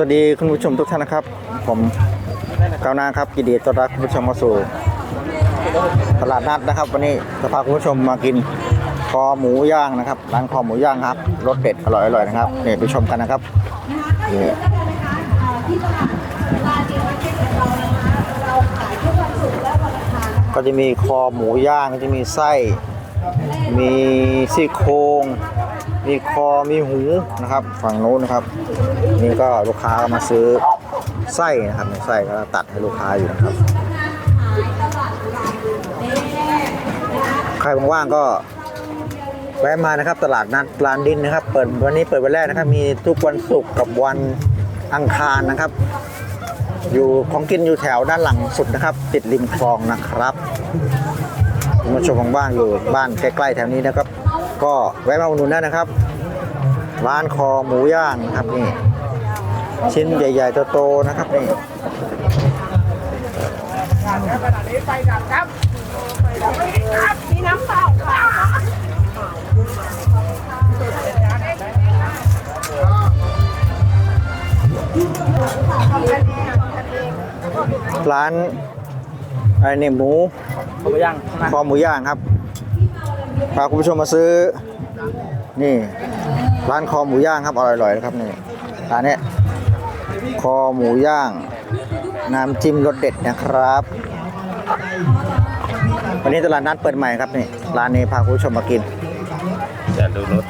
สวัสดีคุณผู้ชมทุกท่านนะครับ ผมก้าวหน้าครับยินดีต้อนรับคุณผู้ชมมาสู่ตลาดนัดนะครับ วันนี้จะพาคุณผู้ชมมากินคอหมูย่างนะครับร้านคอหมูย่างครับรสเด็ดอร่อยๆนะครับเนี่ยไปชมกันนะครับนี่ก็จะมีคอหมูย่างก็จะมีไส้ มีซี่โครงมีคอมีหูนะครับ ฝั่งโน้นนะครับ นี่ก็ลูกค้ามาซื้อไส้นะครับไส้ก็ตัดให้ลูกค้าอยู่นะครับ ใครว่างๆก็แวะมานะครับ ตลาดนัดปลานดินนะครับ เปิดวันนี้เปิดวันแรกนะครับ มีทุกวันศุกร์กับวันอังคารนะครับ อยู่ของกินอยู่แถวด้านหลังสุดนะครับ ติดริมคลองนะครับ คุณผู้ชมว่างๆอยู่บ้านใกล้ๆแถวนี้นะครับ ก็แวะมาอุดหนุนได้นะครับ ร้านคอหมูย่างนะครับนี่ชิ้นใหญ่ๆโตๆนะครับนี่มีน้ำเปล่าค่ะร้าน อะไรเนี่ยหมูเขาไปย่างใช่ไหมคอหมูย่างครับพาคุณผู้ชมมาซื้อ นี่ ร้านคอหมูย่างครับอร่อยๆนะครับนี่ร้านเนี้ยคอหมูย่าง น้ำจิ้มรสเด็ดนะครับ วันนี้ตลาดนัดเปิดใหม่ครับนี่ร้านนี้พาคุณผู้ชมมากินจะดูรถ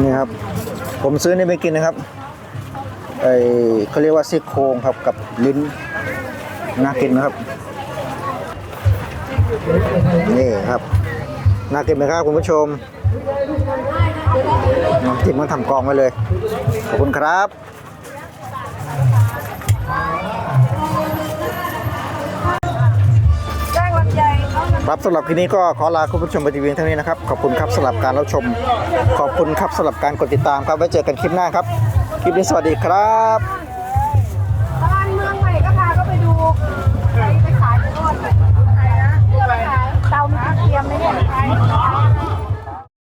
นี่ครับ ผมซื้อนี่ไปกินนะครับไอเขาเรียกว่าซี่โครงครับกับลิ้นน่ากินนะครับ นี่ครับน่ากินไหมครับคุณผู้ชมน้ำจิ้มมันทำกองไว้เลย ขอบคุณครับ ครับสำหรับคลิปนี้ก็ขอลาคุณผู้ชมไปทีเพียงเท่านี้นะครับ ขอบคุณครับสำหรับการรับชม ขอบคุณครับสำหรับการกดติดตามครับไว้เจอกันคลิปหน้าครับ คลิปนี้สวัสดีครับ